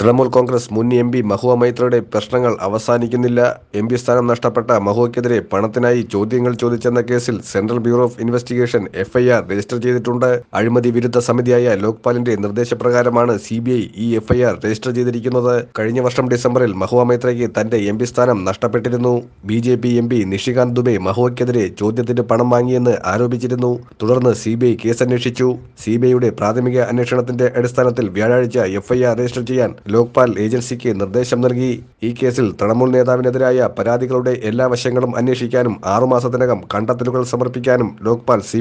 തൃണമൂൽ കോൺഗ്രസ് മുൻ M P Mahua മൈത്രയുടെ പ്രശ്നങ്ങൾ അവസാനിക്കുന്നില്ല. എം പി സ്ഥാനം നഷ്ടപ്പെട്ട മഹുവയ്ക്കെതിരെ പണത്തിനായി ചോദ്യങ്ങൾ ചോദിച്ചെന്ന കേസിൽ central bureau of investigation FIR register ചെയ്തിട്ടുണ്ട്. അഴിമതി വിരുദ്ധ സമിതിയായ ലോക്പാലിന്റെ നിർദ്ദേശപ്രകാരമാണ് സി ബി ഐ ഈ എഫ്ഐആർ രജിസ്റ്റർ ചെയ്തിരിക്കുന്നത്. കഴിഞ്ഞ വർഷം ഡിസംബറിൽ മഹുവ മൈത്രയ്ക്ക് തന്റെ എം പി സ്ഥാനം നഷ്ടപ്പെട്ടിരുന്നു. B J P M P Nishikant Dubey മഹുവയ്ക്കെതിരെ ചോദ്യത്തിന് പണം വാങ്ങിയെന്ന് ആരോപിച്ചിരുന്നു. തുടർന്ന് സി ബി ഐ കേസന്വേഷിച്ചു സി ബി ഐയുടെ പ്രാഥമിക അന്വേഷണത്തിന്റെ അടിസ്ഥാനത്തിൽ വ്യാഴാഴ്ച എഫ്ഐആർ രജിസ്റ്റർ ചെയ്യാൻ ലോക്പാൽ ഏജൻസിക്ക് നിർദ്ദേശം നൽകി. ഈ കേസിൽ തൃണമൂൽ നേതാവിനെതിരായ പരാതികളുടെ എല്ലാ വശങ്ങളും അന്വേഷിക്കാനും ആറുമാസത്തിനകം കണ്ടെത്തലുകൾ സമർപ്പിക്കാനും ലോക്പാൽ സി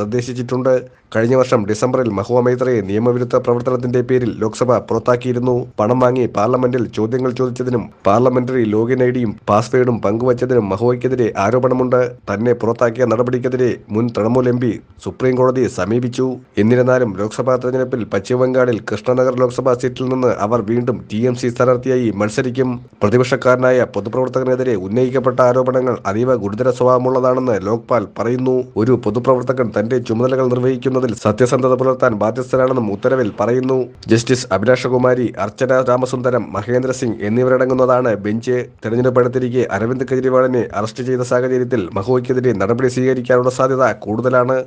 നിർദ്ദേശിച്ചിട്ടുണ്ട്. കഴിഞ്ഞ വർഷം ഡിസംബറിൽ മഹുവ മൈത്രയെ നിയമവിരുദ്ധ പ്രവർത്തനത്തിന്റെ പേരിൽ ലോക്സഭ പുറത്താക്കിയിരുന്നു. പണം വാങ്ങി പാർലമെന്റിൽ ചോദ്യങ്ങൾ ചോദിച്ചതിനും പാർലമെന്ററി ലോഗിൻ ഐ ഡിയും പാസ്വേഡും പങ്കുവച്ചതിനും മഹുവയ്ക്കെതിരെ ആരോപണമുണ്ട്. തന്നെ പുറത്താക്കിയ നടപടിക്കെതിരെ മുൻ തൃണമൂൽ എം പി സുപ്രീം കോടതിയെ സമീപിച്ചു. എന്നിരുന്നാലും ലോക്സഭാ തെരഞ്ഞെടുപ്പിൽ പശ്ചിമബംഗാളിൽ കൃഷ്ണനഗർ ലോക്സഭാ സീറ്റിൽ നിന്ന് അവർ വീണ്ടും ടി എം സി സ്ഥാനാർത്ഥിയായി മത്സരിക്കും. പ്രതിപക്ഷക്കാരനായ പൊതുപ്രവർത്തകനെതിരെ ഉന്നയിക്കപ്പെട്ട ആരോപണങ്ങൾ അതീവ ഗുരുതര സ്വഭാവമുള്ളതാണെന്ന് ലോക്പാൽ പറയുന്നു. ഒരു പൊതുപ്രവർത്തകൻ തന്റെ ചുമതലകൾ നിർവഹിക്കുന്നതിൽ സത്യസന്ധത പുലർത്താൻ ബാധ്യസ്ഥനാണെന്നും ഉത്തരവിൽ പറയുന്നു. ജസ്റ്റിസ് അഭിലാഷകുമാരി അർച്ചന രാമസുന്ദരം മഹേന്ദ്ര സിംഗ് എന്നിവരടങ്ങുന്നതാണ് ബെഞ്ച്. തെരഞ്ഞെടുപ്പ് അടുത്തിരിക്കെ അരവിന്ദ് കെജ്രിവാളിനെ അറസ്റ്റ് ചെയ്ത സാഹചര്യത്തിൽ മഹുവയ്ക്കെതിരെ നടപടി സ്വീകരിക്കാനുള്ള സാധ്യത കൂടുതലാണ്.